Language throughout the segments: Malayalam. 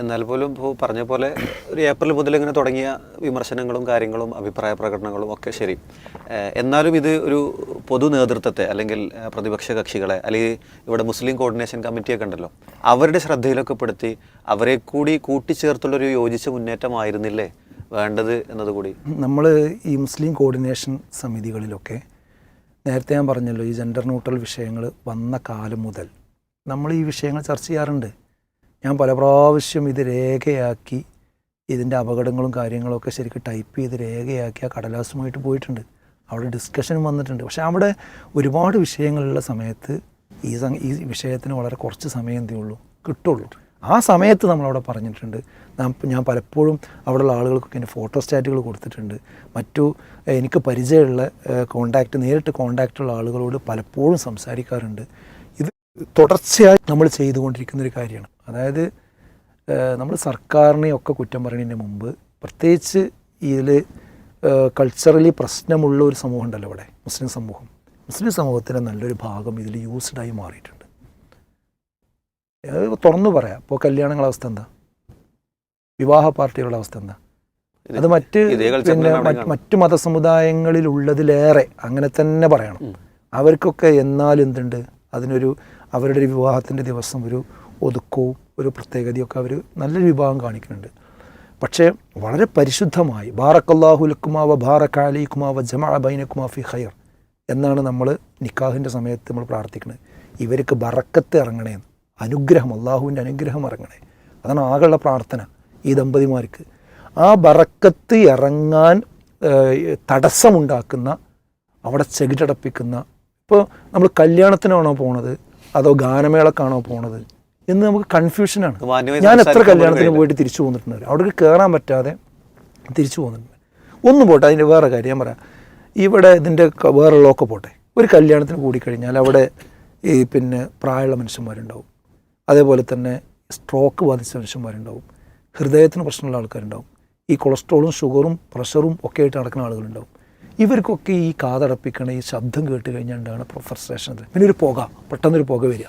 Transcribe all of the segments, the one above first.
എന്നാൽ പോലും ഇപ്പോൾ പറഞ്ഞ പോലെ ഒരു ഏപ്രിൽ മുതൽ ഇങ്ങനെ തുടങ്ങിയ വിമർശനങ്ങളും കാര്യങ്ങളും അഭിപ്രായ പ്രകടനങ്ങളും ഒക്കെ ശരി. എന്നാലും ഇത് ഒരു പൊതു നേതൃത്വത്തെ അല്ലെങ്കിൽ പ്രതിപക്ഷ കക്ഷികളെ അല്ലെങ്കിൽ ഇവിടെ മുസ്ലിം കോർഡിനേഷൻ കമ്മിറ്റിയൊക്കെ ഉണ്ടല്ലോ അവരുടെ ശ്രദ്ധയിലൊക്കെ പെടുത്തി അവരെ കൂടി കൂട്ടിച്ചേർത്തുള്ളൊരു യോജിച്ച മുന്നേറ്റമായിരുന്നില്ലേ വേണ്ടത് എന്നതുകൂടി നമ്മൾ ഈ മുസ്ലിം കോർഡിനേഷൻ സമിതികളിലൊക്കെ നേരത്തെ ഞാൻ പറഞ്ഞല്ലോ ഈ ജെൻഡർ ന്യൂട്രൽ വിഷയങ്ങൾ വന്ന കാലം മുതൽ നമ്മൾ ഈ വിഷയങ്ങൾ ചർച്ച ചെയ്യാറുണ്ട്. ഞാൻ പല പ്രാവശ്യം ഇത് രേഖയാക്കി ഇതിന്റെ അപകടങ്ങളും കാര്യങ്ങളൊക്കെ ശരിക്കും ടൈപ്പ് ചെയ്ത് രേഖയാക്കി ആ കടലാസുമായിട്ട് പോയിട്ടുണ്ട്. അവിടെ ഡിസ്കഷനും വന്നിട്ടുണ്ട്. പക്ഷേ അവിടെ ഒരുപാട് വിഷയങ്ങളുള്ള സമയത്ത് ഈ ഈ വിഷയത്തിന് വളരെ കുറച്ച് സമയം എന്തേ ഉള്ളൂ? കിട്ടുള്ളൂ. ആ സമയത്ത് നമ്മളവിടെ പറഞ്ഞിട്ടുണ്ട്. ഞാൻ പലപ്പോഴും അവിടെയുള്ള ആളുകൾക്കൊക്കെ എന്റെ ഫോട്ടോ സ്റ്റാറ്റുകൾ കൊടുത്തിട്ടുണ്ട്. മറ്റു എനിക്ക് പരിചയമുള്ള കോണ്ടാക്റ്റ് നേരിട്ട് കോണ്ടാക്റ്റുള്ള ആളുകളോട് പലപ്പോഴും സംസാരിക്കാറുണ്ട്. തുടർച്ചയായി നമ്മൾ ചെയ്തുകൊണ്ടിരിക്കുന്ന ഒരു കാര്യമാണ്. അതായത് നമ്മൾ സർക്കാരിനെ ഒക്കെ കുറ്റം പറയുന്നതിന് മുമ്പ് പ്രത്യേകിച്ച് ഇതിൽ കൾച്ചറലി പ്രശ്നമുള്ള ഒരു സമൂഹം ഉണ്ടല്ലോ ഇവിടെ മുസ്ലിം സമൂഹം. മുസ്ലിം സമൂഹത്തിന്റെ നല്ലൊരു ഭാഗം ഇതിൽ യൂസ്ഡായി മാറിയിട്ടുണ്ട്. അത് തുറന്നു പറയാം. ഇപ്പോൾ കല്യാണങ്ങളുടെ അവസ്ഥ എന്താ? വിവാഹ പാർട്ടികളുടെ അവസ്ഥ എന്താ? അത് മറ്റ് പിന്നെ മറ്റ് മതസമുദായങ്ങളിലുള്ളതിലേറെ അങ്ങനെ തന്നെ പറയണം അവർക്കൊക്കെ എന്നാൽ എന്തുണ്ട്? അതിനൊരു അവരുടെ ഒരു വിവാഹത്തിന്റെ ദിവസം ഒരു ഒതുക്കവും ഒരു പ്രത്യേകതയൊക്കെ അവർ നല്ലൊരു വിഭാഗം കാണിക്കുന്നുണ്ട്. പക്ഷേ വളരെ പരിശുദ്ധമായി ബാറക്കല്ലാഹുലക്കുമാവ ബാറക്കാലിക്കുമാവ ജമാ ബൈനക്കുമാ ഫി ഖൈർ എന്നാണ് നമ്മൾ നിക്കാഹിന്റെ സമയത്ത് നമ്മൾ പ്രാർത്ഥിക്കുന്നത്. ഇവർക്ക് ബറക്കത്ത് ഇറങ്ങണേന്ന് അനുഗ്രഹം അള്ളാഹുവിന്റെ അനുഗ്രഹം ഇറങ്ങണേ. അതാണ് ആകെയുള്ള പ്രാർത്ഥന ഈ ദമ്പതിമാർക്ക്. ആ ബറക്കത്ത് ഇറങ്ങാൻ തടസ്സമുണ്ടാക്കുന്ന അവിടെ ചെകിടടപ്പിക്കുന്ന ഇപ്പോൾ നമ്മൾ കല്യാണത്തിനാണോ പോണത്? അതോ ഗാനമേളക്കാണോ പോണത് എന്ന് നമുക്ക് കൺഫ്യൂഷനാണ് ഞാൻ എത്ര കല്യാണത്തിന് പോയിട്ട് തിരിച്ചു പോന്നിട്ടുണ്ട്. അവിടെ കയറാൻ പറ്റാതെ തിരിച്ചു പോന്നിട്ടുണ്ട്. ഒന്നും പോട്ടെ അതിന്റെ വേറെ കാര്യം ഞാൻ പറയാം. ഇവിടെ ഇതിന്റെ ക- വേറുള്ളതൊക്കെ പോട്ടെ. ഒരു കല്യാണത്തിന് കൂടിക്കഴിഞ്ഞാൽ അവിടെ ഈ പിന്നെ പ്രായമുള്ള മനുഷ്യന്മാരുണ്ടാവും. അതേപോലെ തന്നെ സ്ട്രോക്ക് ബാധിച്ച മനുഷ്യന്മാരുണ്ടാവും. ഹൃദയത്തിന് പ്രശ്നമുള്ള ആൾക്കാരുണ്ടാവും. ഈ കൊളസ്ട്രോളും ഷുഗറും പ്രഷറും ഒക്കെ ആയിട്ട് നടക്കുന്ന ആളുകളുണ്ടാവും. ഇവർക്കൊക്കെ ഈ കാതടപ്പിക്കണ ഈ ശബ്ദം കേട്ട് കഴിഞ്ഞാൽ ഉണ്ടാകുന്ന ഫ്രസ്ട്രേഷൻ പിന്നെ ഒരു പുക. പെട്ടെന്നൊരു പുക വരിക.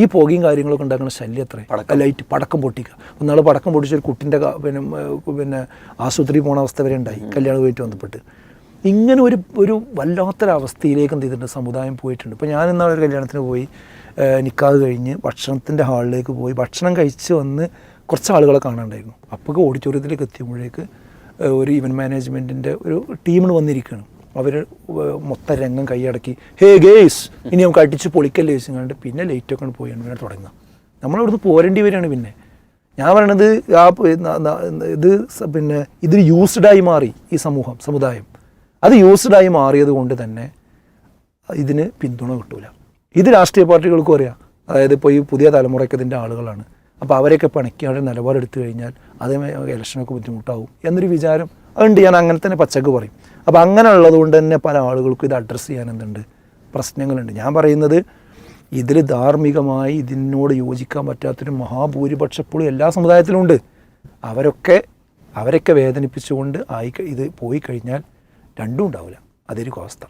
ഈ പുകയും കാര്യങ്ങളൊക്കെ ഉണ്ടാക്കുന്ന ശല്യം എത്ര ലൈറ്റ് പടക്കം പൊട്ടിക്കുക. ഒന്നാൾ പടക്കം പൊട്ടിച്ചൊരു കുട്ടിന്റെ പിന്നെ പിന്നെ ആശുപത്രി പോണ അവസ്ഥ വരെ ഉണ്ടായി. കല്യാണം വീട്ടിൽ ബന്ധപ്പെട്ട് ഇങ്ങനെ ഒരു ഒരു വല്ലാത്തൊരവസ്ഥയിലേക്ക് എന്ത് ചെയ്തിട്ടുണ്ട്? സമുദായം പോയിട്ടുണ്ട്. ഇപ്പോൾ ഞാൻ ഇന്നാൾ ഒരു കല്യാണത്തിന് പോയി നിൽക്കാതെ കഴിഞ്ഞ് ഭക്ഷണത്തിന്റെ ഹാളിലേക്ക് പോയി ഭക്ഷണം കഴിച്ച് വന്ന് കുറച്ച് ആളുകളെ കാണാണ്ടായിരുന്നു അപ്പോൾ ഓഡിറ്റോറിയത്തിലേക്ക് എത്തിയപ്പോഴേക്ക് ഒരു ഇവന്റ് മാനേജ്മെന്റിന്റെ ഒരു ടീമിന് വന്നിരിക്കുകയാണ്. അവർ മൊത്തം രംഗം കൈയടക്കി ഹേ ഗേസ് ഇനി നമുക്ക് അടിച്ച് പൊളിക്കല്ലേ? ചോദിച്ചു പിന്നെ ലൈറ്റൊക്കെ പോയാണ് പിന്നെ തുടങ്ങുക. നമ്മളവിടുന്ന് പോരേണ്ടി വരികയാണ് പിന്നെ. ഞാൻ പറയണത് ആ ഇത് പിന്നെ ഇത് യൂസ്ഡായി മാറി ഈ സമൂഹം സമുദായം. അത് യൂസ്ഡായി മാറിയത് കൊണ്ട് തന്നെ ഇതിന് പിന്തുണ കിട്ടൂല. ഇത് രാഷ്ട്രീയ പാർട്ടികൾക്കും അറിയാം. അതായത് ഇപ്പോൾ ഈ പുതിയ തലമുറയ്ക്ക് ഇതിന്റെ ആളുകളാണ്. അപ്പോൾ അവരെയൊക്കെ പണിക്കാരുടെ നിലപാടെടുത്തു കഴിഞ്ഞാൽ അതേ ഇലക്ഷനൊക്കെ ബുദ്ധിമുട്ടാവും എന്നൊരു വിചാരം. അതുകൊണ്ട് ഞാൻ അങ്ങനെ തന്നെ പച്ചക്ക് പറയും. അപ്പോൾ അങ്ങനെ ഉള്ളത് കൊണ്ട് തന്നെ പല ആളുകൾക്കും ഇത് അഡ്രസ്സ് ചെയ്യാൻ എന്തുണ്ട്? പ്രശ്നങ്ങളുണ്ട്. ഞാൻ പറയുന്നത് ഇതിൽ ധാർമ്മികമായി ഇതിനോട് യോജിക്കാൻ പറ്റാത്തൊരു മഹാഭൂരിപക്ഷപ്പോഴും എല്ലാ സമുദായത്തിലും ഉണ്ട്. അവരൊക്കെ അവരൊക്കെ വേദനിപ്പിച്ചുകൊണ്ട് ആയി ഇത് പോയി കഴിഞ്ഞാൽ രണ്ടും ഉണ്ടാവില്ല. അതൊരു അവസ്ഥ.